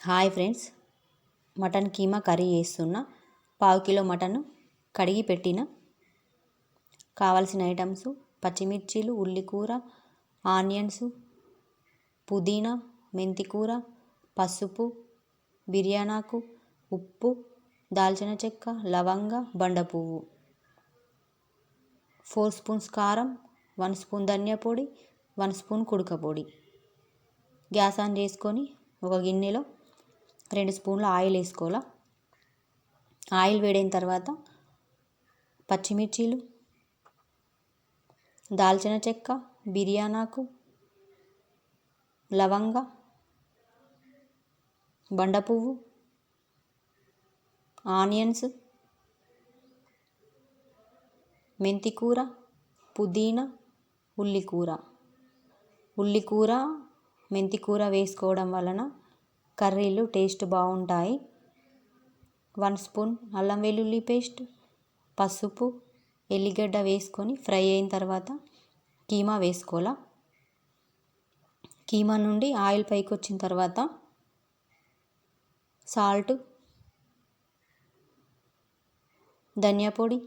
Hi friends. Mutton keema curry చేస్తున్నా. పావు kilo mutton కడిగి పెట్టిన. కావాల్సిన ఐటమ్స్ పచ్చిమిర్చీలు ఉల్లికూర ఆనియన్స్ పుదీనా మెంతికూర పసుపు బిర్యానాకు ఉప్పు దాల్చిన చెక్క లవంగ బండ పువ్వు ఫోర్ స్పూన్స్ కారం వన్ స్పూన్ ధనియా పొడి వన్ స్పూన్ కుడక పొడి. గ్యాస్ ఆన్ చేసుకొని ఒక గిన్నెలో రెండు స్పూన్ల ఆయిల్ వేసుకోవాలా? ఆయిల్ వేడైన తర్వాత పచ్చిమిర్చీలు దాల్చిన చెక్క బిర్యానాకు లవంగ బండ పువ్వు ఆనియన్స్ మెంతికూర పుదీనా ఉల్లికూర. ఉల్లికూర మెంతికూర వేసుకోవడం వలన కర్రీలు టేస్ట్ బాగుంటాయి. వన్ స్పూన్ అల్లం వెల్లుల్లి పేస్ట్ పసుపు ఎల్లిగడ్డ వేసుకొని ఫ్రై అయిన తర్వాత కీమా వేసుకోవాలా. కీమా నుండి ఆయిల్ పైకి వచ్చిన తర్వాత సాల్ట్ ధనియా పొడి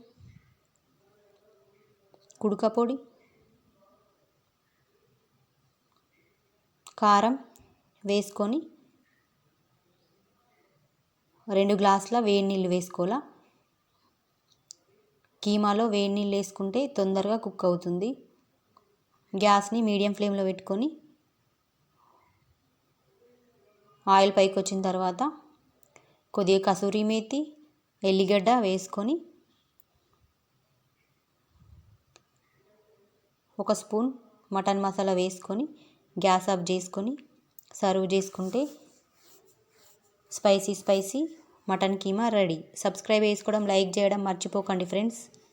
కుడక పొడి కారం వేసుకొని రెండు గ్లాసుల వేడి నీళ్ళు వేసుకోవాలా? కీమాలో వేడి నీళ్ళు వేసుకుంటే తొందరగా కుక్ అవుతుంది. గ్యాస్ని మీడియం ఫ్లేమ్లో పెట్టుకొని ఆయిల్ పైకి వచ్చిన తర్వాత కొద్దిగా కసూరి మేతి ఎల్లిగడ్డ వేసుకొని ఒక స్పూన్ మటన్ మసాలా వేసుకొని గ్యాస్ ఆఫ్ చేసుకొని సర్వ్ చేసుకుంటే spicy spicy mutton keema ready. Subscribe చేసుకోవడం లైక్ చేయడం మర్చిపోకండి ఫ్రెండ్స్.